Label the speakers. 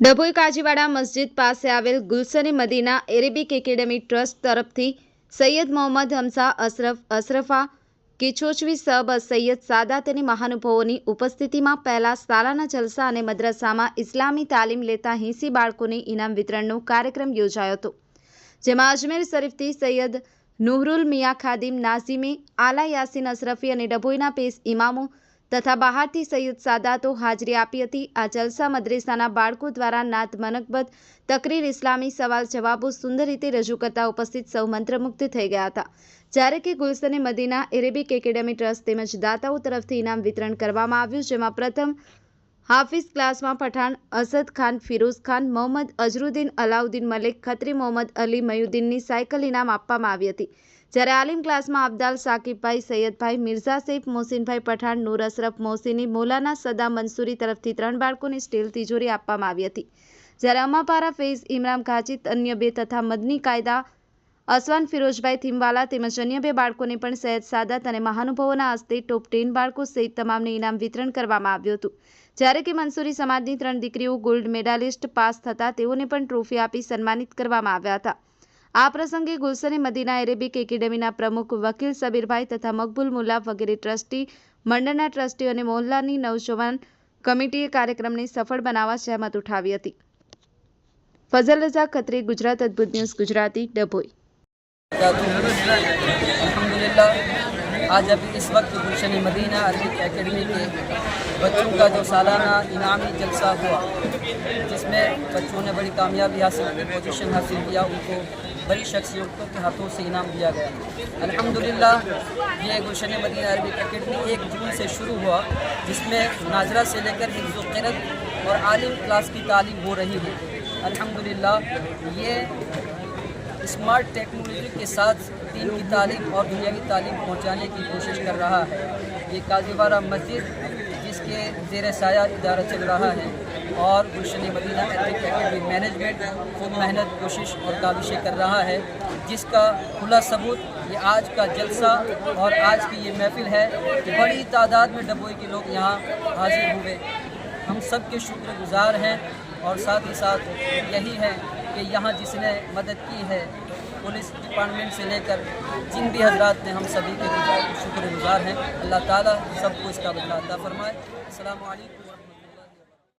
Speaker 1: ડભોઈ કાજીવાડા મસ્જિદ પાસે આવેલ Gulshane Madina Arabic academy trust તરફથી સૈયદ મોહમ્મદ હમસા અશરફ અશરફા કિછોચવી સબ સૈયદ સાદાતની મહાનુભાવોની ઉપસ્થિતિમાં પહેલા સાલાના જલસા અને મદ્રસામાં ઇસ્લામી તાલીમ લેતા હિંસી બાળકોને ઇનામ વિતરણનો કાર્યક્રમ યોજાયો હતો, જેમાં અજમેર શરીફથી સૈયદ નુહરુલ મિયા ખાદિમ નાઝીમી, આલા યાસીન અશરફી અને ડભોઈના પેશ ઇમામો તથા બહારથી સૈયદ સાદાતો હાજરી આપી હતી. આ જલસા મદ્રેસાના બાળકો દ્વારા નાત મનકબત તકરીર ઇસ્લામી સવાલ જવાબો સુંદર રીતે રજૂ કરતા ઉપસ્થિત સૌ મંત્રમુગ્ધ થઈ ગયા હતા. જ્યારે કે Gulshane Madina Arabic academy trust તેમજ દાતાઓ તરફથી ઇનામ વિતરણ કરવામાં આવ્યું, જેમાં પ્રથમ હાફિઝ ક્લાસમાં પઠાણ, અસદ ખાન, ફિરોઝ ખાન, મોહમ્મદ અઝરુદ્દીન, અલાઉદ્દીન મલિક, ખત્રી મોહમ્મદ અલી મયુદ્દીનની સાયકલ ઇનામ આપવામાં આવી હતી. જ્યારે આલિમ ક્લાસમાં અબ્દાલ સાકિબભાઈ, સૈયદભાઈ મિર્ઝા, સૈફ મોહસિનભાઈ પઠાણ, નૂર અશરફ મોહસિની મૌલાના સદા મંસૂરી તરફથી ત્રણ બાળકોને સ્ટીલ તિજોરી આપવામાં આવી હતી. જ્યારે અમાપારા ફૈઝ ઇમરાન ઘાચિત અન્ય બે તથા મદની કાયદા, અસવાન ફિરોજભાઈ થીમવાલા તેમજ અન્ય બે બાળકોને પણ સૈયદ સાદત અને મહાનુભાવોના હસ્તે ટોપ ટેન બાળકો સહિત તમામને ઇનામ વિતરણ કરવામાં આવ્યું હતું. જ્યારે કે મંસૂરી સમાજની ત્રણ દીકરીઓ ગોલ્ડ મેડાલિસ્ટ પાસ થતા તેઓને પણ ટ્રોફી આપી સન્માનિત કરવામાં આવ્યા હતા. આ પ્રસંગે ગુલશને મદીના એરેબિક એકેડેમીના પ્રમુખ વકીલ સબીરભાઈ તથા મકબૂલ મુલ્લા વગેરે ટ્રસ્ટી, મંડળના ટ્રસ્ટીઓ અને મોહલ્લાની નવજવાન કમિટીએ કાર્યક્રમને સફળ બનાવવા સહેમત ઉઠાવી હતી. ફઝલ રઝા ખત્રી, ગુજરાત અદ્ભુત ન્યૂઝ, ગુજરાતી ડભોઈ.
Speaker 2: آج اب اس وقت گلشن مدینہ عربک اکیڈمی کے بچوں کا جو سالانہ انعامی جلسہ ہوا، جس میں بچوں نے بڑی کامیابی حاصل کی پوزیشن حاصل کیا، ان کو بڑی شخصیتوں کے ہاتھوں سے انعام دیا گیا۔ الحمدللہ، یہ گلشن مدینہ عربک اکیڈمی ایک جون سے شروع ہوا، جس میں ناظرہ سے لے کر حفظ و قرت اور عالم کلاس کی تعلیم ہو رہی ہے۔ الحمدللہ، یہ اسمارٹ ٹیکنالوجی کے ساتھ دین کی تعلیم اور دنیاوی تعلیم پہنچانے کی کوشش کر رہا ہے۔ یہ کاجیوارہ مسجد جس کے زیر سایہ ادارہ چل رہا ہے اور گلشن مدینہ ایتھلک اکیڈمی مینجمنٹ خود محنت، کوشش اور کابشیں کر رہا ہے، جس کا کھلا ثبوت یہ آج کا جلسہ اور آج کی یہ محفل ہے کہ بڑی تعداد میں ڈبوئی کے لوگ یہاں حاضر ہوئے۔ ہم سب کے شکر گزار ہیں اور ساتھ ہی ساتھ یہی ہیں کہ یہاں جس نے مدد کی ہے، پولیس ڈپارٹمنٹ سے لے کر جن بھی حضرات نے ہم سبھی کے شکر گزار ہیں۔ اللہ تعالیٰ سب کو اس کا بدلہ عطا فرمائے۔ السلام علیکم۔